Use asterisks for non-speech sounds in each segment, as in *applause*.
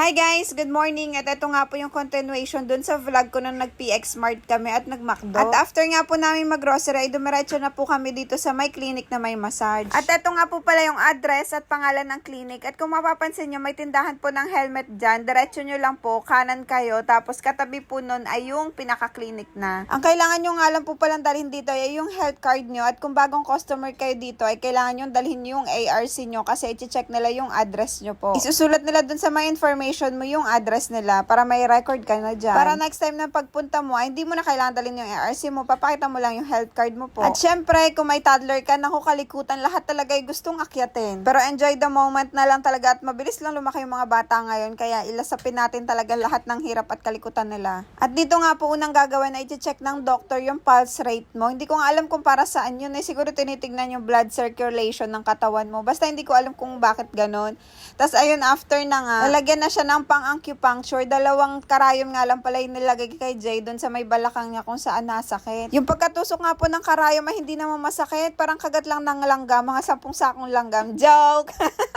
Hi guys! Good morning! At ito nga po yung continuation dun sa vlog ko nung nag-PX Mart kami at nag-McDo. At after nga po namin mag-grocery, ay dumiretso na po kami dito sa may clinic na may massage. At ito nga po pala yung address at pangalan ng clinic. At kung mapapansin nyo, may tindahan po ng helmet dyan. Diretso nyo lang po, kanan kayo. Tapos katabi po nun ay yung pinaka-clinic na. Ang kailangan nyo nga lang po palang dalhin dito ay yung health card nyo. At kung bagong customer kayo dito, ay kailangan nyo dalhin yung ARC nyo kasi i-check nila yung address nyo po. Isusulat nila dun sa may information mo yung address nila para may record ka na dyan. Para next time na pagpunta mo, ay hindi mo na kailangan dalhin yung ARC mo. Papakita mo lang yung health card mo po. At syempre, kung may toddler ka, naku kalikutan, lahat talaga ay gustong akyatin. Pero enjoy the moment na lang talaga at mabilis lang lumaki yung mga bata ngayon. Kaya ilasapin natin talaga lahat ng hirap at kalikutan nila. At dito nga po unang gagawin ay i-check ng doctor yung pulse rate mo. Hindi ko nga alam kung para saan yun. Eh, siguro tinitignan yung blood circulation ng katawan mo. Basta hindi ko alam kung bakit ganon. Tapos ayun, after na nga, nalagyan na siya ng pang-acupuncture. Dalawang karayom nga lang pala yung nilagay kay Jay doon sa may balakang niya kung saan nasakit. Yung pagkatusok nga po ng karayom ay hindi naman masakit. Parang kagat lang ng langgam. Mga sampung sakong langgam. Joke! *laughs*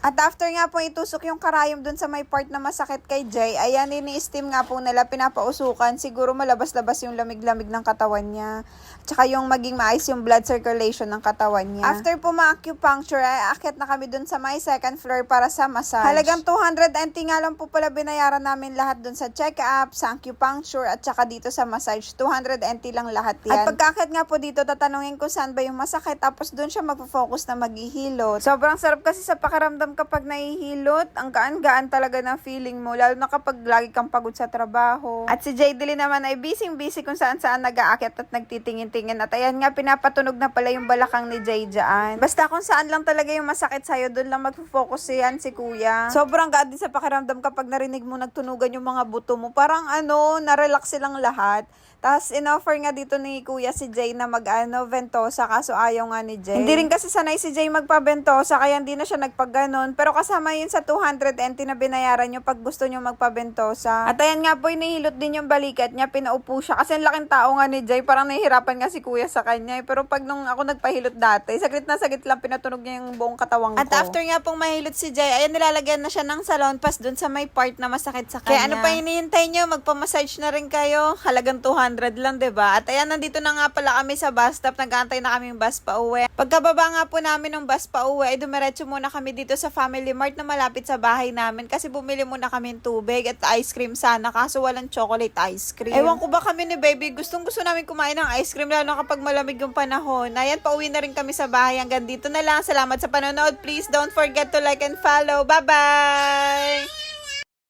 At after nga po itusok yung karayom dun sa may part na masakit kay Jay, ayan, ini-steam nga po nila, pinapausukan. Siguro malabas-labas yung lamig-lamig ng katawan niya. Tsaka yung maging maayos yung blood circulation ng katawan niya. After po ma-acupuncture, ay akyat na kami dun sa may second floor para sa massage. Halagang 200 NT nga lang po pala binayaran namin lahat dun sa check-up, sa acupuncture, at tsaka dito sa massage. 200 NT lang lahat yan. At pagkakit nga po dito, tatanungin ko saan ba yung masakit, tapos dun siya magpo-focus na maghihilot. Sobrang sarap kasi sa pakiramdam kapag nahihilot. Ang gaan-gaan talaga ng feeling mo, lalo na kapag lagi kang pagod sa trabaho. At si Dilly naman ay busy-busy kung saan-saan nag-aakyat at nagtitingin-tingin. At ayan nga, pinapatunog na pala yung balakang ni Jay dyan. Basta kung saan lang talaga yung masakit sa'yo, doon lang magfo-focus yan si kuya. Sobrang gaan din sa pakiramdam kapag narinig mo nagtunugan yung mga buto mo. Parang ano, na-relax silang lahat. Tapos, in-offer nga dito ni Kuya si Jay na mag-ano, ventosa, kaso ayaw nga ni Jay. Hindi rin kasi sanay si Jay magpa-ventosa, kaya hindi na siya nagpaganon. Pero kasama yun sa 200 NT na binayaran nyo pag gusto nyo magpa-ventosa. At ayan nga po, inihilot din yung balikat niya, pinaupo siya. Kasi ang laking tao nga ni Jay, parang nahihirapan nga si Kuya sa kanya. eh. Pero pag nung ako nagpahilot dati, saglit na saglit lang pinatunog niya yung buong katawang ko. At after nga pong mahilot si Jay, ayan nilalagyan na siya ng salon pass dun sa may part na masakit sa kanya. Kaya ano pa hinihintay nyo? Magpa-massage na rin kayo. Halagang 200 lang, 'di ba? At ayan, nandito na nga pala kami sa bus stop. Nag-aantay na kaming bus pa uwi. Pagkababa nga po namin ng bus pa uwi, ay dumiretso muna kami dito sa Family Mart na malapit sa bahay namin kasi bumili muna kami ng tubig at ice cream sana kaso walang chocolate ice cream. Ewan ko ba kami ni baby, gustong gusto namin kumain ng ice cream lalo na kapag malamig yung panahon. Ayan, pauwi na rin kami sa bahay. Hanggang dito na lang. Salamat sa panonood. Please don't forget to like and follow. Bye-bye!